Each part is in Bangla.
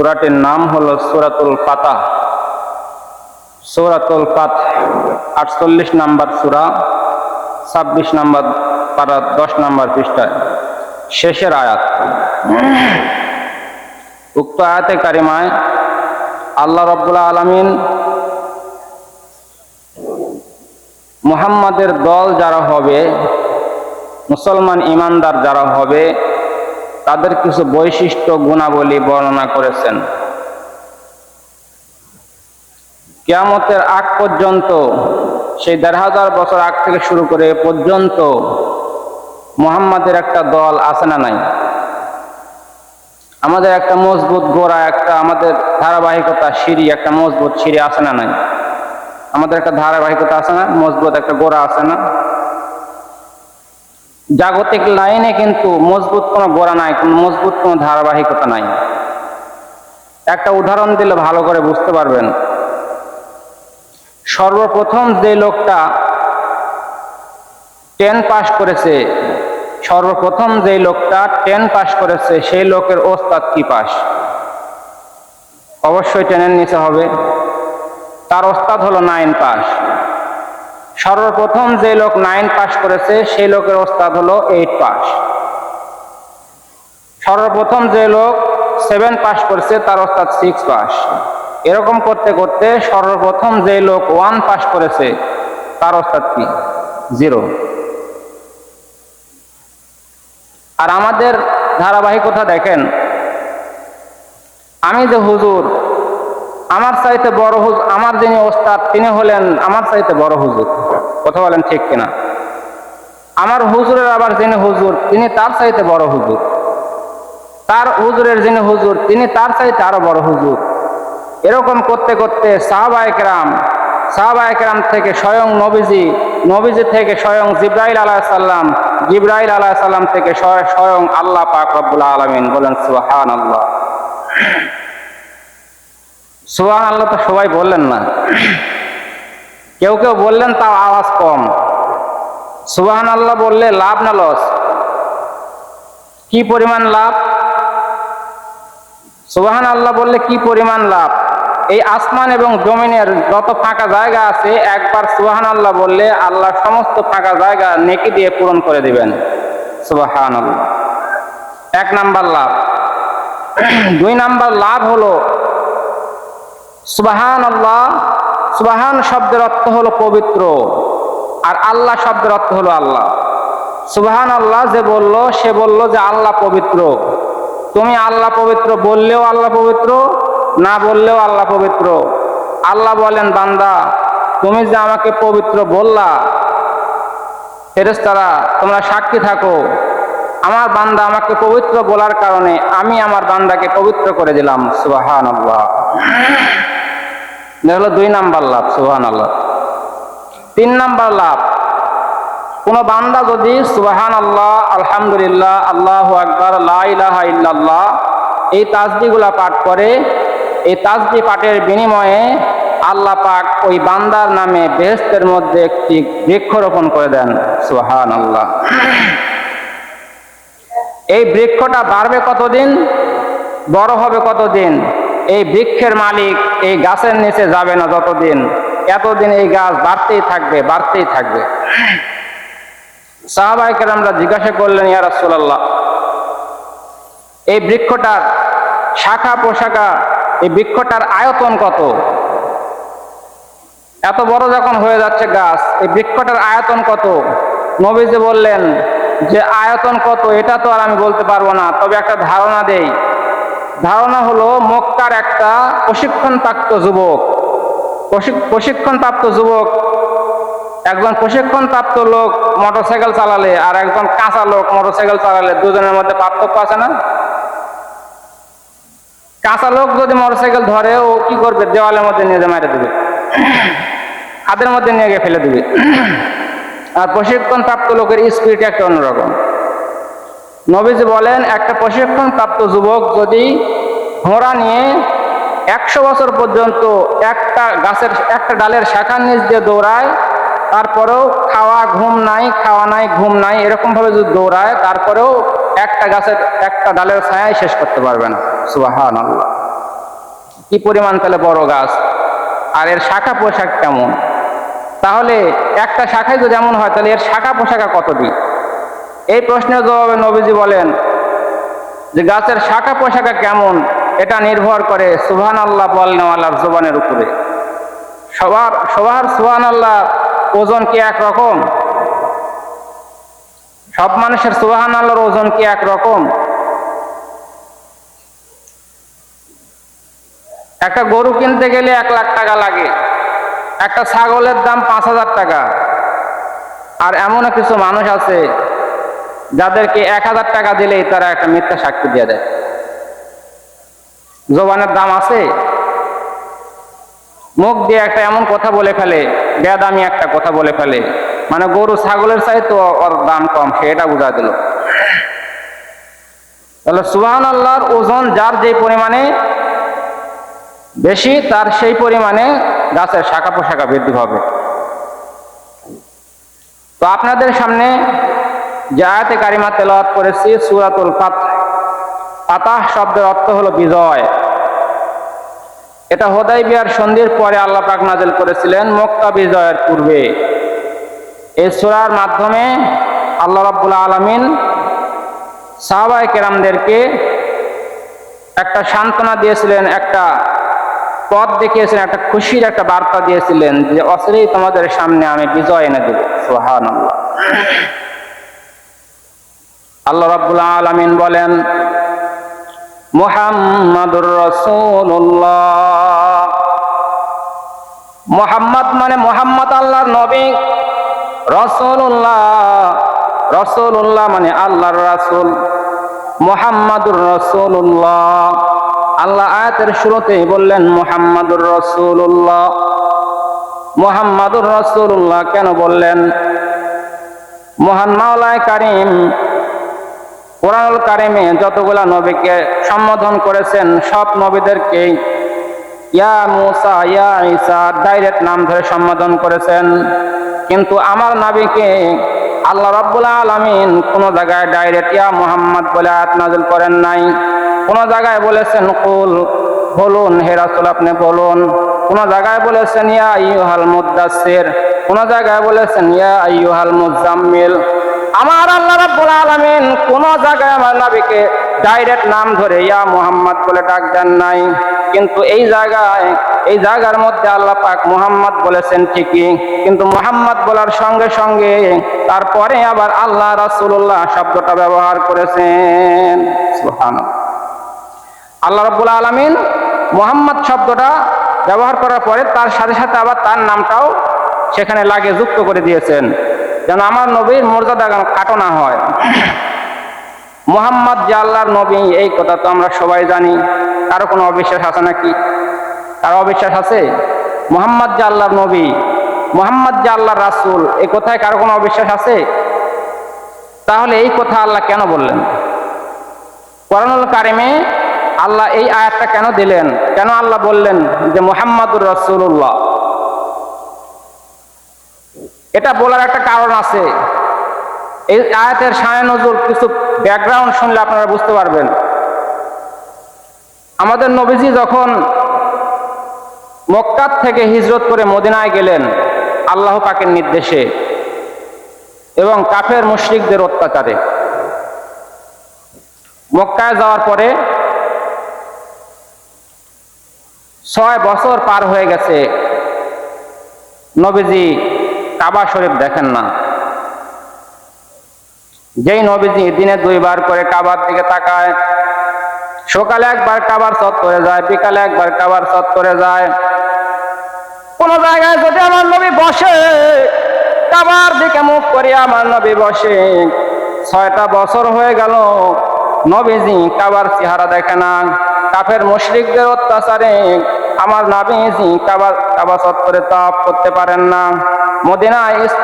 সূরাটির নাম হলো সূরাতুল পাতা সূরাতুল পাত আটচল্লিশ নাম্বার সূরা, ছাব্বিশ নাম্বার পারা দশ নাম্বার পৃষ্ঠায়। শেষের আয়াত। উক্ত আয়াতে কারিমায় আল্লাহ রব্বুল্লাহ আলমিন মুহাম্মাদের দল যারা হবে, মুসলমান ইমানদার যারা হবে তাদের কিছু বৈশিষ্ট্য গুণাবলী বর্ণনা করেছেন। কেয়ামতের আগ পর্যন্ত, সেই দেড় হাজার বছর আগ থেকে শুরু করে পর্যন্ত মুহাম্মাদের একটা দল আছে না নাই? আমাদের একটা মজবুত গোড়া, একটা আমাদের ধারাবাহিকতা সিঁড়ি, একটা মজবুত সিঁড়ি আছে না নাই? আমাদের একটা ধারাবাহিকতা আছে না? মজবুত একটা গোড়া আছে না? জাগতিক লাইনে কিন্তু মজবুত কোনো গোড়া নাই, কোনো মজবুত কোনো ধারাবাহিকতা নাই। একটা উদাহরণ দিলে ভালো করে বুঝতে পারবেন। সর্বপ্রথম যে লোকটা টেন পাস করেছে, সর্বপ্রথম যে লোকটা টেন পাস করেছে সেই লোকের ওস্তাদ কি পাস অবশ্যই টেনের নিচে হবে। তার ওস্তাদ হলো নাইন পাস সর্বপ্রথম যে লোক নাইন পাস করেছে, সেই লোকের ওস্তাদ হলো এইট পাস সর্বপ্রথম যে লোক সেভেন পাস করেছে, তার ওস্তাদ সিক্স পাস এরকম করতে করতে সর্বপ্রথম যে লোক ওয়ান পাস করেছে, তার ওস্তাদ কি? জিরো আর আমাদের ধারাবাহিকতা দেখেন। আমি যে হুজুর আমার চাইতে বড় হুজ, আমার যিনি ওস্তাদ, তিনি হলেন আমার চাইতে বড় হুজুর। কথা বলেন ঠিক কিনা? আমার হুজুরের আবার যিনি হুজুর, তিনি তার চাইতে বড় হুজুর। তার হুজুরের যিনি হুজুর, তিনি তার চাইতে আরও বড় হুজুর। এরকম করতে করতে সাহাবা একরাম সাহাবা একরাম থেকে স্বয়ং নবীজি নবীজি থেকে স্বয়ং জিব্রাইল আলাহ সাল্লাম জিব্রাইল আলাহ সাল্লাম থেকে স্বয়- স্বয়ং আল্লাহ পাক রব্বুল আলমিন বলেন সুহান আল্লাহ সুহান আল্লাহ তো সবাই বললেন না। কেউ কেউ বললেন তাও আওয়াজ কম। সুবাহান আল্লাহ বললে লাভ না লস কি পরিমাণ লাভ? সুবাহান আল্লাহ বললে কি পরিমাণ লাভ? এই আসমান এবং জমিনের যত ফাঁকা জায়গা আছে, একবার সুবাহান আল্লাহ বললে আল্লাহ সমস্ত ফাঁকা জায়গা নেকি দিয়ে পূরণ করে দিবেন। সুবাহান আল্লাহ এক নাম্বার লাভ। দুই নাম্বার লাভ হলো সুবাহান আল্লাহ সুবাহান শব্দের অর্থ হলো পবিত্র, আর আল্লাহ শব্দের অর্থ হলো আল্লাহ। সুবাহান আল্লাহ যে বলল, সে বলল যে আল্লাহ পবিত্র। তুমি আল্লাহ পবিত্র বললেও আল্লাহ পবিত্র, না বললেও আল্লাহ পবিত্র। আল্লাহ বলেন, বান্দা, তুমি যে আমাকে পবিত্র বললা ফেরেস্তারা তোমরা সাক্ষী থাকো। আমার বান্দা আমাকে পবিত্র বলার কারণে আমি আমার বান্দাকে পবিত্র করে দিলাম সুবাহান আল্লাহ হলো দুই নাম্বার লাভ সুবাহান আল্লাহ তিন নাম্বার লাভ, কোন বান্দা যদি সুবাহান আল্লাহ আলহামদুলিল্লাহ, আল্লাহ আকবর লাহা ইল্লাল্লাহ, এই তাজদিগুলা পাঠ করে, এই তাজদি পাঠের বিনিময়ে আল্লাহ পাক ওই বান্দার নামে বেহেস্তের মধ্যে একটি বৃক্ষরোপণ করে দেন সুহান আল্লাহ এই বৃক্ষটা বাড়বে কতদিন? বড় হবে কতদিন? এই বৃক্ষের মালিক এই গাছের নিচে যাবে না যতদিন। এতদিন এই গাছ বাড়তেই থাকবে বাড়তেই থাকবে। সাহাবাহিকের আমরা জিজ্ঞাসা করলেন, ইয়া রাসূলুল্লাহ, এই বৃক্ষটার শাখা পোশাখা, এই বৃক্ষটার আয়তন কত? এত বড় যখন হয়ে যাচ্ছে গাছ, এই বৃক্ষটার আয়তন কত? নবীজি বললেন যে আয়তন কত, এটা তো আর আমি বলতে পারব না। তবে একটা ধারণা দেই। ধারণা হলো, মক্কার একটা প্রশিক্ষণপ্রাপ্ত যুবক। প্রশিক- প্রশিক্ষণপ্রাপ্ত যুবক। একজন প্রশিক্ষণপ্রাপ্ত লোক মোটরসাইকেল চালালে আর একজন কাঁচা লোক মোটরসাইকেল চালালে দুজনের মধ্যে পার্থক্য আছে না? কাঁচা লোক যদি মোটরসাইকেল ধরে, ও কি করবে? দেওয়ালের মধ্যে নিয়ে মেরে দেবে। হাতের মধ্যে নিয়ে গিয়ে ফেলে দিবে। আর প্রশিক্ষণপ্রাপ্ত লোকের স্পিরিট একটা অন্যরকম। নবীজি বলেন, একটা প্রশিক্ষণপ্রাপ্ত যুবক যদি ঘোড়া নিয়ে একশো বছর পর্যন্ত একটা গাছের, একটা ডালের শাখার নিচ দিয়ে দৌড়ায়, তারপরেও খাওয়া ঘুম নাই, খাওয়া নাই, ঘুম নাই, এরকমভাবে যদি দৌড়ায়, তারপরেও একটা গাছের, একটা ডালের ছায়াই শেষ করতে পারবে না। সুবাহান কি পরিমাণ তাহলে বড় গাছ? আর এর শাখা পোশাক কেমন? তাহলে একটা শাখায় যদি এমন হয়, তাহলে এর শাখা পোশাকা কতটি এই প্রশ্নের জবাবে নবীজি বলেন যে, গাছের শাখা পোশাখা কেমন? এটা নির্ভর করে সুহান আল্লাহ বলনেওয়ালার জোবানের উপরে। সবার সবার সুহান আল্লাহ ওজন কি এক রকম সব মানুষের সুহান আল্লাহর ওজন কি এক রকম একটা গরু কিনতে গেলে এক লাখ টাকা লাগে। একটা ছাগলের দাম পাঁচ হাজার টাকা। আর এমনও কিছু মানুষ আছে যাদেরকে এক হাজার টাকা দিলেই তারা একটা মিথ্যা সাক্ষী দিয়ে দেয়। জবানের দাম আছে? মুখ দিয়ে একটা এমন কথা বলে ফেলে বেদামি একটা কথা বলে ফেলে। মানে গরু ছাগলের চাইতে ওর দাম কম, সে এটা বুঝা দিল। তাহলে সুহান আল্লাহর ওজন যার যে পরিমাণে বেশি, তার সেই পরিমাণে গাছের শাখা পোশাখা বৃদ্ধি হবে তো আপনাদের সামনে যে আয়াতে কারিমা তেলাওয়াত করেছি, সুরাতুল ফাত ফাতাহ শব্দের অর্থ হলো বিজয়। এটা হোদাই বিহার সন্ধির পরে আল্লাহ পাক নাজেল করেছিলেন মক্কা বিজয়ের পূর্বে। এই সুরার মাধ্যমে আল্লাহ রাব্বুল আলামিন সাহাবায়ে কেরামদেরকে একটা সান্ত্বনা দিয়েছিলেন, একটা পথ দেখিয়েছিলেন একটা খুশির একটা বার্তা দিয়েছিলেন যে অসরেই তোমাদের সামনে আমি বিজয় এনে দেব। সোহান আল্লাহ রাব্বুল আলামিন বলেন, মুহাম্মাদুর রাসূলুল্লাহ। মোহাম্মদ মানে মোহাম্মদ আল্লাহর নবী, রাসূলুল্লাহ। রাসূলুল্লাহ মানে আল্লাহর রাসূল। মুহাম্মাদুর রাসূলুল্লাহ। আল্লাহ আয়াতের শুরুতেই বললেন, মুহাম্মাদুর রাসূলুল্লাহ। মুহাম্মাদুর রাসূলুল্লাহ কেন বললেন, মহান মাওলায় কারিম, কোরআনুল কারিমে যতগুলা নবীকে সম্বোধন করেছেন, সব নবীদেরকে ইয়া মুসা, ইয়া ইসা ডাইরেক্ট নাম ধরে সম্বোধন করেছেন। কিন্তু আমার নাবিকে আল্লাহ রাব্বুল আলামিন কোনো জায়গায় ডাইরেক্ট ইয়া মুহাম্মদ বলে আয়াত নাযিল করেন নাই। কোন জায়গায় বলেছেন, কুল, বলুন, হে রাসূল, আপনি বলুন। কোন জায়গায় বলেছেন, ইয়া আইয়ুহাল মুদ্দাসসির কোন জায়গায় বলেছেন, ইয়া আইয়ুহাল মুজাম্মিল আমার আল্লাহ রাব্বুল আলামিন কোন জায়গায় আমার নবীকে ডাইরেক্ট নাম ধরে, ইয়া মুহাম্মদ বলে ডাক দেন নাই। কিন্তু এই জায়গায়, এই জায়গার মধ্যে আল্লাহ পাক মুহাম্মদ বলেছেন ঠিকই। কিন্তু মুহাম্মদ বলার সঙ্গে সঙ্গে তারপরে আবার আল্লাহ রাসূলুল্লাহ শব্দটা ব্যবহার করেছেন। সুবহানাল্লাহ। আল্লাহ রাব্বুল আলামিন মোহাম্মদ শব্দটা ব্যবহার করার পরে তার সাথে সাথে আবার তার নামটাও সেখানে লাগে যুক্ত করে দিয়েছেন। যেন আমার নবীর মর্যাদা কাটো না হয়। মোহাম্মদ যে আল্লাহর নবী, এই কথা তো আমরা সবাই জানি। কারও কোনো অবিশ্বাস আছে নাকি? কারও অবিশ্বাস আছে? মোহাম্মদ যে আল্লাহর নবী, মোহাম্মদ যে আল্লাহর রাসুল এই কথায় কারও কোনো অবিশ্বাস আছে? তাহলে এই কথা আল্লাহ কেন বললেন? কোরআনুল কারিমে আল্লাহ এই আয়াতটা কেন দিলেন? কেন আল্লাহ বললেন যে মোহাম্মদুর রসুল্লাহ এটা বলার একটা কারণ আছে। এই আয়াতের সায় নজর কিছু ব্যাকগ্রাউন্ড শুনলে আপনারা বুঝতে পারবেন। আমাদের নবীজি যখন মক্কাত থেকে হিজরত করে মদিনায় গেলেন, আল্লাহ পাকের নির্দেশে এবং কাফের মুশরিকদের অত্যাচারে। মক্কায় যাওয়ার পরে ছয় বছর পার হয়ে গেছে। নবীজি কাবা শরীফ দেখেন না। যেই নবীজি দিনে দুইবার করে কাবার দিকে তাকায়, সকালে একবার কাবার চত্বরে যায়, বিকালে একবার কাবার চত্বরে যায়। কোন জায়গায় যদি আমার নবী বসে, কাবার দিকে মুখ করে আমার নবী বসে, ছয়টা বছর হয়ে গেল, নবীজি কাবার চেহারা দেখে না। কাফের মুশরিকদের অত্যাচারে আমার নাবিজি কাবা কাবা চত্বরে তাপ করতে পারেন না। মদিনা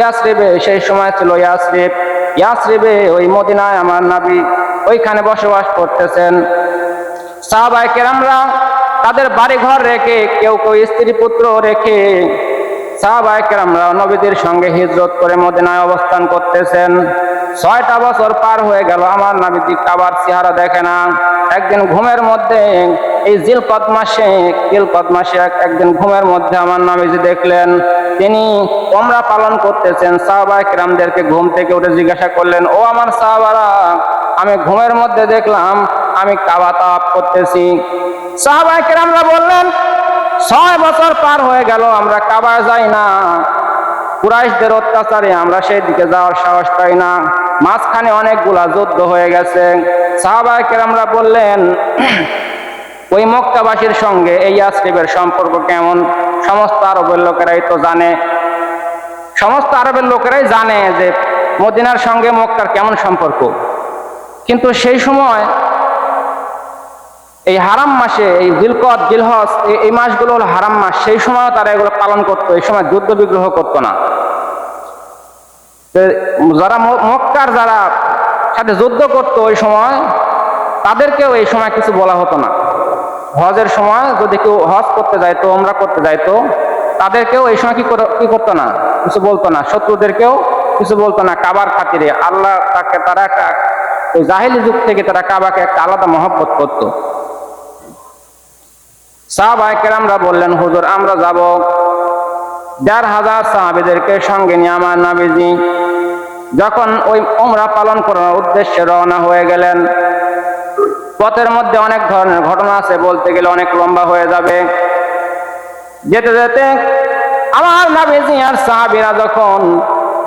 ইয়াসরিবে, সেই সময় ছিল ইয়াসরিব। ইয়াসরিবে, ওই মদিনায় আমার নাবি ওইখানে বসবাস করতেছেন। সাহাবাই কেরামরা তাদের বাড়ি ঘর রেখে, কেউ কেউ স্ত্রী পুত্র রেখে সাহাবাহিকেরামরা নবীদের সঙ্গে হিজরত করে মদিনায় অবস্থান করতেছেন। ছয়টা বছর পার হয়ে গেল, আমার নাবিজি কাবার চেহারা দেখে না। একদিন ঘুমের মধ্যে এই জিলকত মাসে জিলকত মাসে এক- একদিন ঘুমের মধ্যে আমার নাবিজি দেখলেন। তিনি ওমরা পালন করতেছেন সাহাবাহিকেরামদেরকে ঘুম থেকে উঠে জিজ্ঞাসা করলেন, ও আমার সাহাবারা, আমি ঘুমের মধ্যে দেখলাম, আমি কাবা তাপ করতেছি। সাহাবাহিকেরামরা বললেন, ছয় বছর পার হয়ে গেল, আমরা কাবায় যাই না। কুরাইশদের অত্যাচারে আমরা সেই দিকে যাওয়ার সাহস পাই না। মাঝখানে অনেকগুলা যুদ্ধ হয়ে গেছে। সাহাবাহিকের আমরা বললেন, ওই মক্কাবাসীর সঙ্গে এই আশ্রিবের সম্পর্ক কেমন? সমস্ত আরবের লোকেরাই তো জানে। সমস্ত আরবের লোকেরাই জানে যে মদিনার সঙ্গে মক্কার কেমন সম্পর্ক। কিন্তু সেই সময় এই হারাম মাসে, এই জিলকত জিলহস এই- মাসগুলো হলো হারাম মাস। সেই সময় তারা এগুলো পালন করতো, এই সময় যুদ্ধ বিগ্রহ করতো না। যারা মক্কার যারা সাথে যুদ্ধ করতো ওই সময়, তাদেরকেও এই সময় কিছু বলা হতো না। হজের সময় যদি কেউ হজ করতে যাইতো ওমরা করতে যাইতো, তাদেরকেও এই সময় কি কি করতো না? কিছু বলতো না। শত্রুদেরকেও কিছু বলতো না কাবার খাতিরে। আল্লাহ তাকে, তারা একটা জাহিলি যুগ থেকে তারা কাবাকে একটা আলাদা মহব্বত করতো। সাহাবাহিকেরামরা বললেন, হুজুর, আমরা যাব। দেড় হাজার সাহাবিদেরকে সঙ্গে নিয়ে আমার নাবিজি যখন ওই ওমরা পালন করার উদ্দেশ্যে রওনা হয়ে গেলেন, পথের মধ্যে অনেক ধরনের ঘটনা আছে, বলতে গেলে অনেক লম্বা হয়ে যাবে। যেতে যেতে আমার নাবিজি আর সাহাবিরা যখন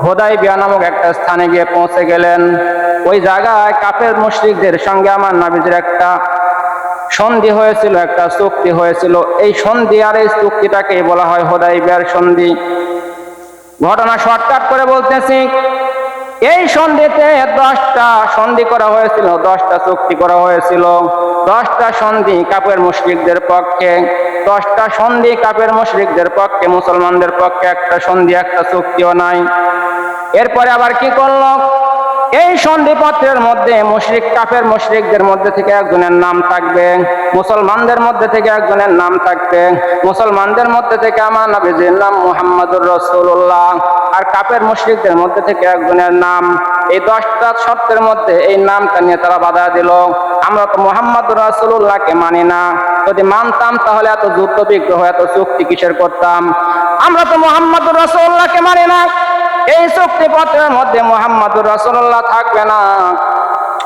হোদাই বিয়া নামক একটা স্থানে গিয়ে পৌঁছে গেলেন, ওই জায়গায় কাপের মুশরিকদের সঙ্গে আমার নাবিজির একটা সন্ধি হয়েছিল, একটা চুক্তি হয়েছিল। এই সন্ধি আর এই চুক্তিটাকে বলা হয় হোদাই বিয়ার সন্ধি। ঘটনা শর্টকাট করে বলতেছি, এই সন্ধিতে দশটা সন্ধি করা হয়েছিল, দশটা চুক্তি করা হয়েছিল। দশটা সন্ধি কাপের মুশরিকদের পক্ষে, দশটা সন্ধি কাপের মুশরিকদের পক্ষে, মুসলমানদের পক্ষে একটা সন্ধি, একটা চুক্তিও নাই। এরপরে আবার কি করল? এই সন্ধিপত্রের মধ্যে মুশরিক, কাফের মুশরিকদের মধ্যে থেকে একজনের নাম থাকবে, মুসলমানদের মধ্যে থেকে একজনের নাম থাকবে, মুসলমানদের মধ্যে থেকে আমার নবীজির নাম মুহাম্মদুর রসুল্লাহ আর কাফের মুশরিকদের মধ্যে থেকে একজনের নাম। এই দশটা শর্তের মধ্যে এই নামটা নিয়ে তারা বাধা দিল। আমরা তো মোহাম্মদুর রাসুল্লাহকে মানি না। যদি মানতাম তাহলে এত যুদ্ধ বিগ্রহ, এত চুক্তি কিসের করতাম? আমরা তো মোহাম্মদুর রাসুল্লাহকে মানি না। এই চুক্তিপত্রের মধ্যে মোহাম্মদুর রসল্লাহ থাকবে না।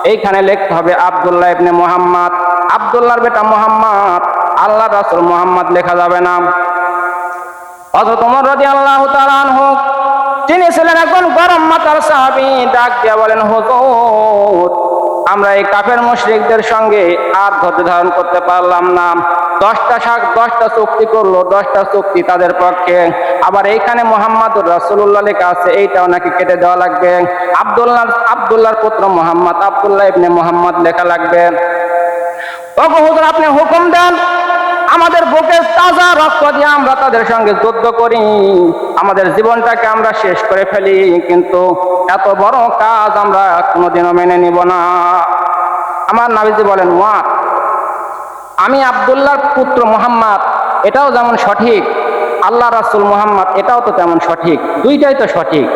এইখানে লিখতে হবে আবদুল্লাহ ইবনে মোহাম্মদ। আবদুল্লাহর বেটা মোহাম্মদ। আল্লাহ রাসুল মোহাম্মদ লেখা যাবে না। হযরত ওমর রাদিয়াল্লাহু তাআলা আনহু, তিনি ছিলেন একজন গরম মাতার সাহাবী। ডাক দিয়া বলেন, হুজুর আমরা এই কাফের মুশরিকদের সঙ্গে আর ধৈর্য ধারণ করতে পারলাম না। দশটা শাক, দশটা চুক্তি করল, দশটা চুক্তি তাদের পক্ষে। আবার এইখানে মোহাম্মদুর রাসুল্লাহ লেখা আছে, এইটাও নাকি কেটে দেওয়া লাগবে। আবদুল্লাহ, আবদুল্লাহর পুত্র মোহাম্মদ, আবদুল্লাহ ইবনে মোহাম্মদ লেখা লাগবে। আপনি হুকুম দেন আমাদের বুকের তাজা রক্ত দিয়ে আমরা তাদের সঙ্গে যুদ্ধ করি। আমাদের জীবনটাকে আমরা শেষ করে ফেলি, কিন্তু এত বড় কাজ আমরা কোনোদিনও মেনে নিব না। আমার নাবিজি বলেন ওয়া আমি আব্দুল্লাহর পুত্র মোহাম্মদ, এটাও যেমন সঠিক। আল্লাহ রাসুল মোহাম্মদ, এটাও তো তেমন সঠিক। দুইটাই তো সঠিক।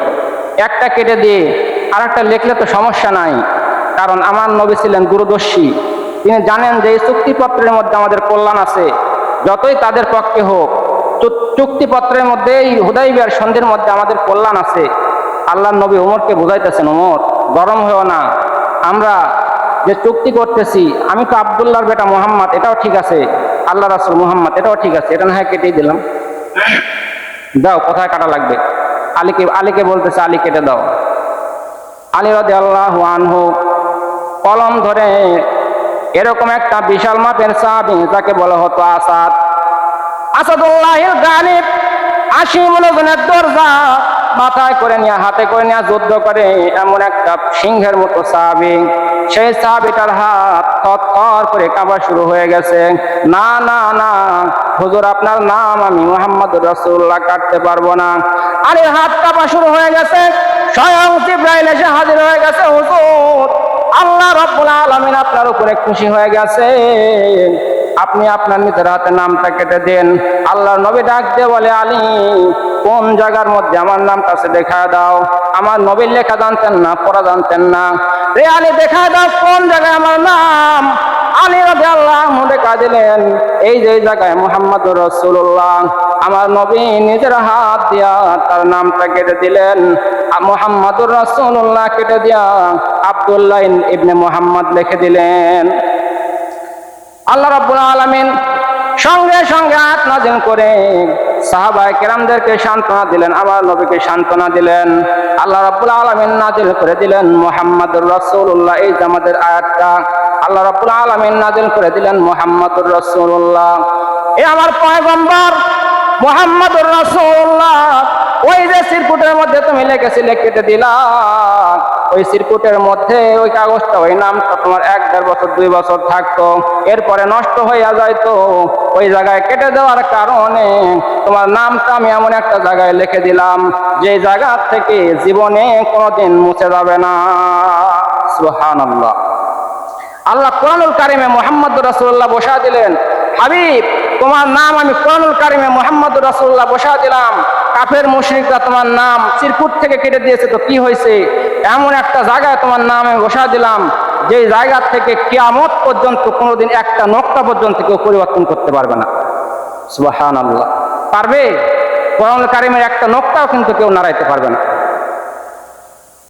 একটা কেটে দিয়ে আর একটা লিখলে তো সমস্যা নাই। কারণ আমার নবী ছিলেন দূরদর্শী তিনি জানেন যে এই চুক্তিপত্রের মধ্যে আমাদের কল্যাণ আছে। যতই তাদের পক্ষে হোক চুক্তিপত্রের মধ্যে এই হুদাইবিয়ার সন্ধির মধ্যে আমাদের কল্যাণ আছে। আল্লাহ নবী ওমরকে বুঝাইতেছেন ওমর গরম হয়েও না। আমরা যে চুক্তি করতেছি, আমি তো আবদুল্লাহর বেটা মোহাম্মদ, এটাও ঠিক আছে। আল্লাহ রাসুল মোহাম্মদ, এটাও ঠিক আছে। এটা না হয় কেটেই দিলাম। দাও, কোথায় কাটা লাগবে? আলীকে আলীকে বলতেছে, আলী কেটে দাও। আলী রাদে আল্লাহ আনহু কলম ধরে এরকম একটা বিশাল মাপের সাহাবি যাকে বলা হতো আসাদ। আসাদুল্লাহিল গালিব আশি মনোজনের দরজা মাথায় করে নিয়ে, হাতে করে নিয়ে যুদ্ধ করে এমন একটা সিংহের মতো সাহাবি। সেই সাহাবিটার হাত থর করে কাঁপা শুরু হয়ে গেছে। না না না, হুজুর, আপনার নাম আমি মোহাম্মদ রসুল্লাহ কাটতে পারব না। আরে হাত কাঁপা শুরু হয়ে গেছে। স্বয়ং জিব্রাইল এসে হাজির হয়ে গেছে, হুজুর। আল্লাহ রব্বুল আলামিন আপনার উপরে খুশি হয়ে গেছে। আপনি আপনার নিজের হাতে নামটা কেটে দেন। আল্লাহ নবী ডাক দিয়ে বলে, আলী, কোন জায়গার মধ্যে আমার নামটা সে দেখা দাও। আমার নবীর লেখা জানতেন না, পড়া জানতেন না। রে আলী, দেখা দাও কোন জায়গায় আমার নাম? আলী রবি আল্লাহ দেখা দিলেন, এই যে জায়গায় মোহাম্মদ রসুল্লাহ আমার নবী নিজের হাত দিয়া তার নামটা কেটে দিলেন। মোহাম্মদুর রসুল্লাহ কেটে দিয়া আবদুল্লাহ ইবনে মোহাম্মদ লিখে দিলেন, আল্লাহ রাব্বুল আলামিন সঙ্গে সঙ্গে করে কেরামদেরকে সান্ত্বনা দিলেন আমার নবীকে সান্ত্বনা দিলেন, আল্লাহ রাব্বুল আলামিন করে দিলেন রাসূলুল্লাহ। এই আয়াতটা, আল্লাহ রাব্বুল আলামিন করে দিলেন রাসূলুল্লাহ। এ আমার পয়গম্বর রাসূলুল্লাহ। ওই যে সিরকুটের মধ্যে তুমি লিখেছিলে কেটে দিলা। ওই সিরকুটের মধ্যে ওই কাগজটা, ওই নামটা তোমার এক দেড় বছর, দুই বছর থাকতো। এরপরে নষ্ট হইয়া যাইতো। ওই জায়গায় কেটে দেওয়ার কারণে তোমার নামটা আমি এমন একটা জায়গায় লিখে দিলাম, যে জায়গা থেকে জীবনে কোনোদিন মুছে যাবে না। সুবহানাল্লাহ। আল্লাহ কোরআনুল কারিমে মোহাম্মদ রাসূলুল্লাহ বসা দিলেন, হাবিব, তোমার নাম আমি কোরআনুল কারিমে মোহাম্মদ রাসূলুল্লাহ বসা দিলাম। কাফের, মুশরিকরা তোমার নাম চিরকুট থেকে কেটে দিয়েছে, তো কি হয়েছে? এমন একটা জায়গায় তোমার নাম আমি বসা দিলাম যে জায়গা থেকে কেয়ামত পর্যন্ত কোনোদিন একটা নকটা পর্যন্ত কেউ পরিবর্তন করতে পারবে না। সুবাহান আল্লাহ পারবে? করমকারিমের কারিমের একটা নকটাও কিন্তু কেউ নাড়াইতে পারবে না।